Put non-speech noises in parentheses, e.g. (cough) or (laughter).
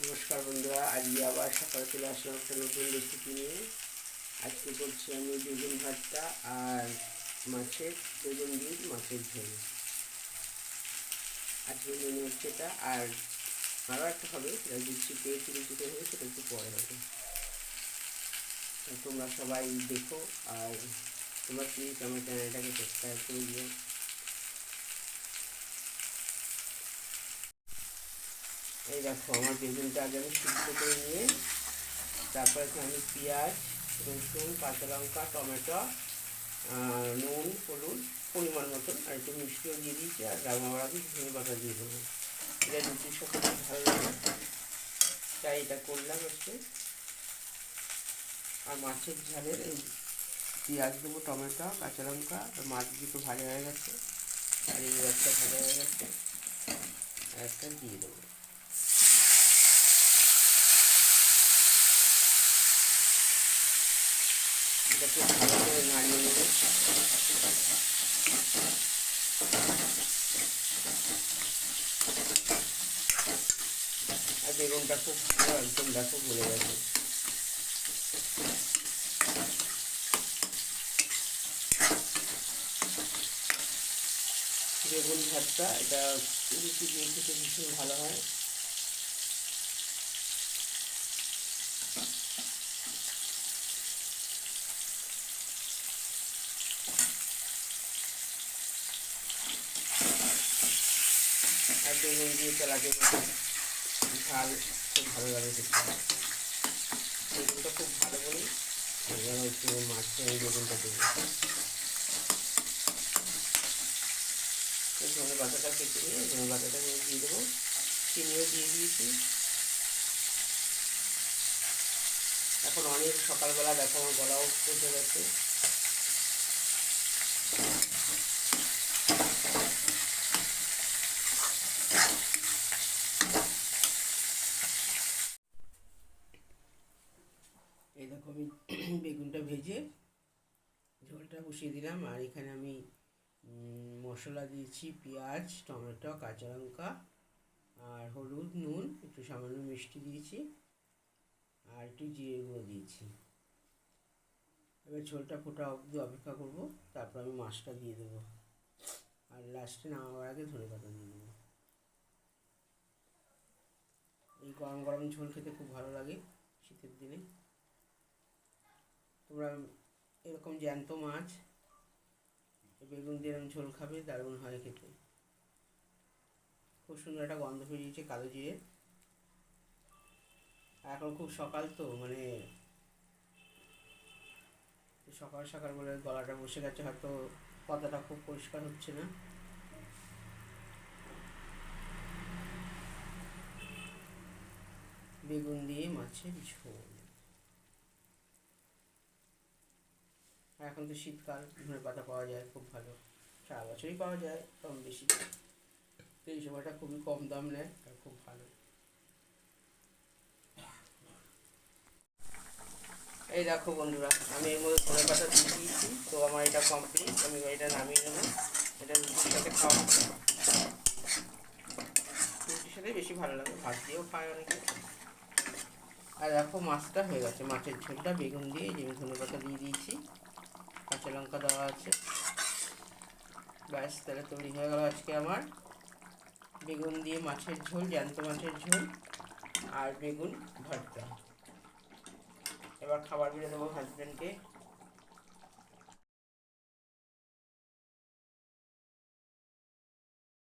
নমস্কার বন্ধুরা আজকে আবার সকালে চলে আসলাম একটা নতুন রেসিপি নিয়ে। আজকে করছি আমি বেগুন ভাতটা আর মাছের, বেগুন দিয়ে মাছের ঝোল। আজকে মেনু হচ্ছে এটা, আর আরও একটা হবে, সেটা দিচ্ছি পেয়ে চিলি চিকেন হবে, সেটা একটু পরে হবে। তোমরা সবাই দেখো, আর তোমরা প্লিজ আমার চ্যানেলটাকে সাবস্ক্রাইব করে দিও। এই দেখো, আমার বেগুনটা আগে আমি সিদ্ধ করে নিয়ে, তারপরে আমি পেঁয়াজ, রসুন, কাঁচা লঙ্কা, টমেটো নুন, হলুদ, পরিমাণ মতন, আর একটু মিষ্টিও দিয়ে দিয়েছি, আর রান্নাবার আগে ধনে পাতা দিয়ে দেবো। এটা রুটির সাথে ভালো লাগে। তাই এটা করলাম হচ্ছে আর মাছের ঝালের এই পেঁয়াজ দেবো, টমেটো, কাঁচা লঙ্কা, আর মাছ দুটো ভাজা হয়ে গেছে। আর এই একটা ভাজা হয়ে গেছে। আর একটা দিয়ে দেবো। এটা খুব ভালো করে নাড়িয়ে নেবে আর বেগুনটা খুব ভালো একদম দেখো ভুলে গেছে বেগুন ভাতটা এটা রুটি দিয়ে খেতে ভীষণ ভালো হয়। আর বেগুন দিয়ে তেলাতে ঝাল খুব ভালো লাগে খেতে বেগুনটা খুব ভালো বলেই এবার হচ্ছে মাছটা এই বেগুনটা দেবো ধনে পাতাটা কেটে নিয়ে ধনে পাতাটা আমি দিয়ে দেবো। চিনিও দিয়ে দিয়েছি। এখন অনেক সকালবেলা দেখো আমার গলাও পচে গেছে এই দেখো আমি (clears throat) বেগুনটা ভেজে ঝোলটা বসিয়ে দিলাম। আর এখানে আমি মশলা দিয়েছি, পেঁয়াজ, টমেটো, কাঁচা লঙ্কা আর হলুদ, নুন, একটু সামান্য মিষ্টি দিয়েছি আর একটু জিরে গুঁড়ো দিয়েছি। এবার ঝোলটা ফোটা অবধি অপেক্ষা করব, তারপর আমি মাছটা দিয়ে দেবো। আর লাস্টে নামাবার আগে ধনে পাতা দিয়ে দেবো। এই গরম গরম ঝোল খেতে খুব ভালো লাগে শীতের দিনে। তোমরা এরকম জ্যান্ত মাছ, বেগুন দিয়ে এরকম ঝোল খাবে, দারুণ হয় খেতে। খুব সুন্দর একটা গন্ধ বেরিয়েছে কালো জিরে। এখন খুব সকাল তো মানে সকাল সকাল বলে গলাটা বসে গেছে, হয়তো কথাটা খুব পরিষ্কার হচ্ছে না। বেগুন দিয়ে মাছের ঝোল আর এখন তো শীতকাল ধনে পাতা পাওয়া যায়, খুব ভালো। সারা বছরই পাওয়া যায়, কম বেশি। তো এই সময়টা খুবই কম দাম নেয়, আর খুব ভালো। এই দেখো বন্ধুরা, আমি এর মধ্যে ধনে পাতা দিয়ে দিয়েছি, তো আমার এটা কমপ্লিট আমি এটা নামিয়ে নেব। এটা রুটির সাথে খাওয়া রুটির সাথে বেশি ভালো লাগে, ভাত দিয়েও খায় অনেকে। আর দেখো, মাছটা হয়ে গেছে, মাছের ঝোলটা বেগুন দিয়ে যে ধনে পাতা দিয়ে দিয়েছি। কাঁচা লঙ্কা দেওয়া আছে। ব্যাস, তাহলে তৈরি হয়ে গেল আজকে আমার। বেগুন দিয়ে মাছের ঝোল, জ্যান্ত মাছের ঝোল আর বেগুন ভর্তা। এবার খাবার বেড়ে দেবো হাজব্যান্ডকে